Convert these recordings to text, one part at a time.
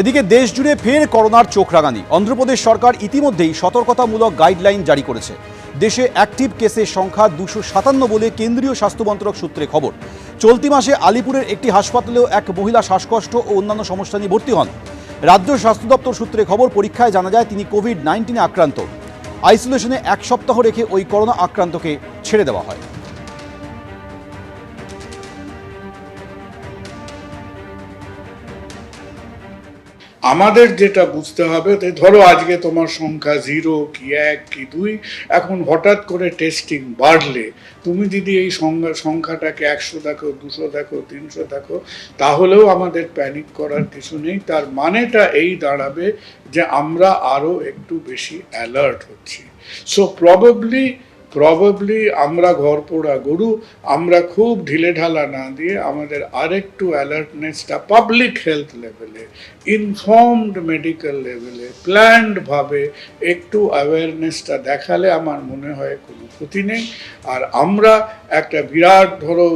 এদিকে দেশ জুড়ে ফের করোনার চোখ রাঙানি। অন্ধ্রপ্রদেশ সরকার ইতিমধ্যেই সতর্কতামূলক গাইডলাইন জারি করেছে। দেশে অ্যাক্টিভ কেসের সংখ্যা দুশো সাতান্ন বলে কেন্দ্রীয় স্বাস্থ্য মন্ত্রক সূত্রে খবর। চলতি মাসে আলিপুরের একটি হাসপাতালেও এক মহিলা শ্বাসকষ্ট ও অন্যান্য সমস্যা নিয়ে ভর্তি হন। রাজ্য স্বাস্থ্য দপ্তর সূত্রে খবর, পরীক্ষায় জানা যায় তিনি কোভিড নাইন্টিনে আক্রান্ত। আইসোলেশনে এক সপ্তাহ রেখে ওই করোনা আক্রান্তকে ছেড়ে দেওয়া হয়। আমাদের যেটা বুঝতে হবে ধরো আজকে তোমার সংখ্যা জিরো কি এক, কি দুই, এখন হঠাৎ করে টেস্টিং বাড়লে, তুমি যদি এই সংখ্যা, সংখ্যাটাকে একশো দেখো, দুশো দেখো, তিনশো দেখো, তাহলেও আমাদের প্যানিক করার কিছু নেই। তার মানেটা এই দাঁড়াবে যে আমরা আরও একটু বেশি অ্যালার্ট হচ্ছি। সো প্রবাবলি প্রবাবলি আমরা ঘর পোড়া গরু, আমরা খুব ঢিলে ঢালা না দিয়ে আমাদের আরেকটু অ্যালার্টনেসটা পাবলিক হেলথ লেভেলে ইনফর্মড মেডিকেল লেভেলে প্ল্যান্ডভাবে একটু অ্যাওয়ারনেসটা দেখালে আমার মনে হয় কোনো ক্ষতি নেই। আর আমরা একটা বিরাট ধরো,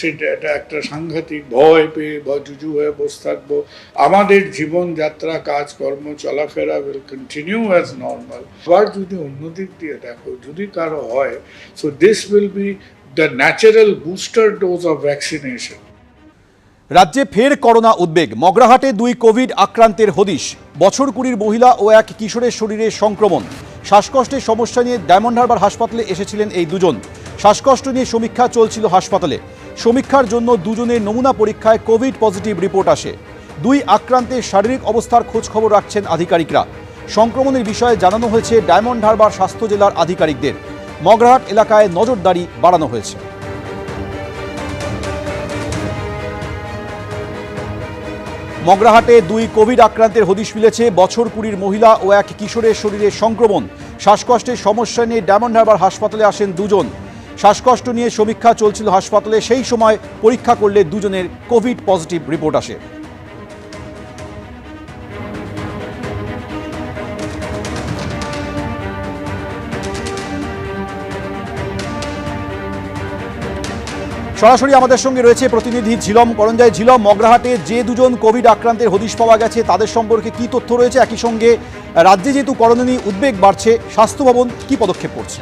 সেটা একটা সাংঘাতিক ভয় পেয়ে বা জুজু হয়ে বসে থাকব। আমাদের জীবনযাত্রা কাজকর্ম, চলাফেরা উইল কন্টিনিউ অ্যাজ নর্মাল আবার যদি অন্যদিক দিয়ে দেখো, যদি কারও হয় so this will be the natural booster dose of vaccination রাজ্যে ফের করোনা উদ্বেগ। মগরাহাটে দুই কোভিড আক্রান্তের হদিশ। বছর কুড়ির মহিলা ও এক কিশোরের শরীরে সংক্রমণ। শ্বাসকষ্টের সমস্যা নিয়ে ডায়মন্ড হারবার হাসপাতালে এসেছিলেন এই দুজন। শ্বাসকষ্ট নিয়ে সমীক্ষা চলছিল হাসপাতালে। সমীক্ষার জন্য দুজনের নমুনা পরীক্ষায় কোভিড পজিটিভ রিপোর্ট আসে। দুই আক্রান্তের শারীরিক অবস্থার খোঁজ খবর রাখছেন আধিকারিকরা। সংক্রমণের বিষয়ে জানানো হয়েছে ডায়মন্ড হারবার স্বাস্থ্য জেলার আধিকারিকদের। মগরাহাট এলাকায় নজরদারি বাড়ানো হয়েছে। মগরাহাটে দুই কোভিড আক্রান্তের হদিশ মিলেছে। বছর কুড়ির মহিলা ও এক কিশোরের শরীরে সংক্রমণ। শ্বাসকষ্টের সমস্যা নিয়ে ডায়মন্ড হারবার হাসপাতালে আসেন দুজন। শ্বাসকষ্ট নিয়ে সমীক্ষা চলছিল হাসপাতালে। সেই সময় পরীক্ষা করলে দুজনের কোভিড পজিটিভ রিপোর্ট আসে। সরাসরি আমাদের সঙ্গে রয়েছে প্রতিনিধি ঝিলম করঞ্জয় ঝিলম, মগরাহাটে যে দুজন কোভিড আক্রান্তের হদিশ পাওয়া গেছে, তাদের সম্পর্কে কি তথ্য রয়েছে? একই সঙ্গে রাজ্যে যেহেতু করোনা নিয়ে উদ্বেগ বাড়ছে, স্বাস্থ্য ভবন কি পদক্ষেপ করছে?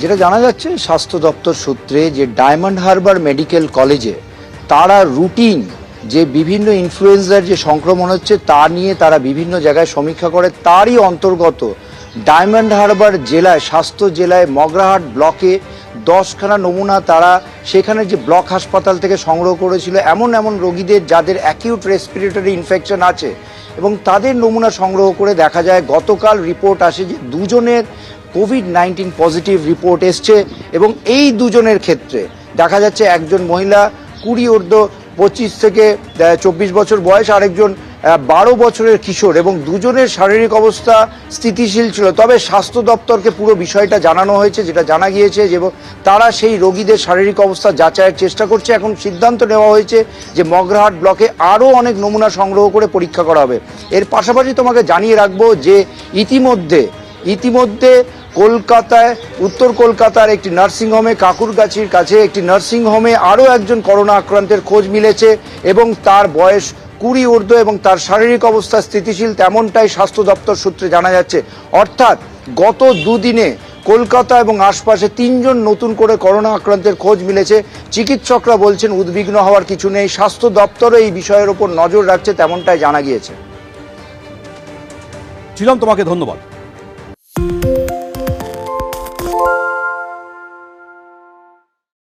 যেটা জানা যাচ্ছে, স্বাস্থ্য দপ্তর সূত্রে যে ডায়মন্ড হারবার মেডিকেল কলেজে তারা রুটিন যে বিভিন্ন ইনফ্লুয়েঞ্জার যে সংক্রমণ হচ্ছে, তা নিয়ে তারা বিভিন্ন জায়গায় সমীক্ষা করে, তারই অন্তর্গত ডায়মন্ড হারবার জেলায়, স্বাস্থ্য জেলায়, মগরাহাট ব্লকে দশখানা নমুনা তারা সেখানে যে ব্লক হাসপাতাল থেকে সংগ্রহ করেছিল, এমন এমন রোগীদের যাদের অ্যাকিউট রেসপিরেটরি ইনফেকশন আছে এবং তাদের নমুনা সংগ্রহ করে দেখা যায়, গতকাল রিপোর্ট আসে যে দুজনের কোভিড নাইন্টিন পজিটিভ রিপোর্ট এসছে এবং এই দুজনের ক্ষেত্রে দেখা যাচ্ছে একজন মহিলা কুড়ি ঊর্ধ্ব পঁচিশ থেকে চব্বিশ বছর বয়স, আরেকজন বারো বছরের কিশোর এবং দুজনের শারীরিক অবস্থা স্থিতিশীল ছিল। তবে স্বাস্থ্য দপ্তরকে পুরো বিষয়টা জানানো হয়েছে, যেটা জানা গিয়েছে যে তারা সেই রোগীদের শারীরিক অবস্থা যাচাইয়ের চেষ্টা করছে। এখন সিদ্ধান্ত নেওয়া হয়েছে যে মগরাহাট ব্লকে আরও অনেক নমুনা সংগ্রহ করে পরীক্ষা করা হবে। এর পাশাপাশি তোমাকে জানিয়ে রাখব যে ইতিমধ্যে ইতিমধ্যে কলকাতায়, উত্তর কলকাতার একটি নার্সিংহোমে, কাকুরগাছির কাছে একটি নার্সিংহোমে আরও একজন করোনা আক্রান্তের খোঁজ মিলেছে এবং তার বয়স কুড়ি ঊর্ধ্ব এবং তার শারীরিক অবস্থা স্থিতিশীল, তেমনটাই স্বাস্থ্য দপ্তর সূত্রে জানা যাচ্ছে। অর্থাৎ গত দুদিনে কলকাতা এবং আশপাশে তিনজন নতুন করে করোনা আক্রান্তের খোঁজ মিলেছে। চিকিৎসকরা বলছেন উদ্বিগ্ন হওয়ার কিছু নেই। স্বাস্থ্য দপ্তরও এই বিষয়ের উপর নজর রাখছে, তেমনটাই জানা গিয়েছে। ছিলাম তোমাকে ধন্যবাদ।